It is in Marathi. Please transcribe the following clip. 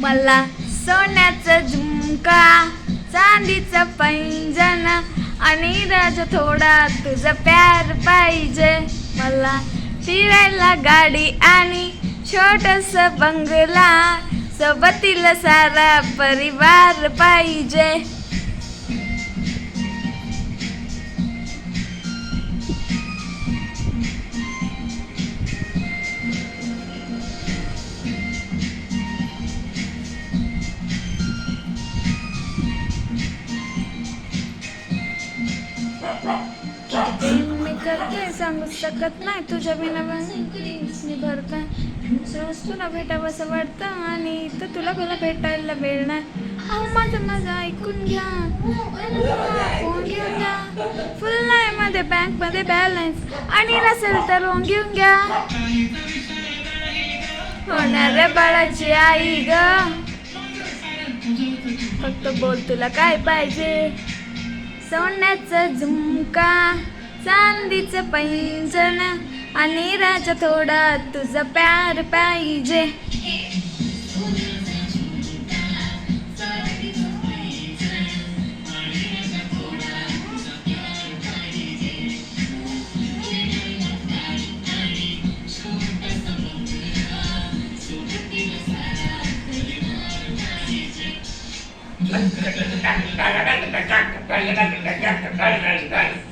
मला सोन्याचं झुमका चांदीचं पैंजण आणि राज थोडा तुझं प्यार पाहिजे. मला फिरायला गाडी आणि छोटस बंगला सोबतीला सारा परिवार पाहिजे. मी करते सांगू शकत नाही तुझ्या बिना मी भरता रोज तुला भेटावंसं वाटतं आणि इथं तुला मला भेटायला वेळ नाही अहो माझं माझं ऐकून घ्या फोन घेऊन घ्या फुल नाही मध्ये बँकमध्ये बॅलन्स आणि नसेल तर लोन घेऊन घ्या होणार बाळाची आई ग फक्त बोल तुला काय पाहिजे? सोन्याचं झुमका चांदीचं पैंजण आणि राजा थोडा तुझा प्यार पाहिजे. Thank you.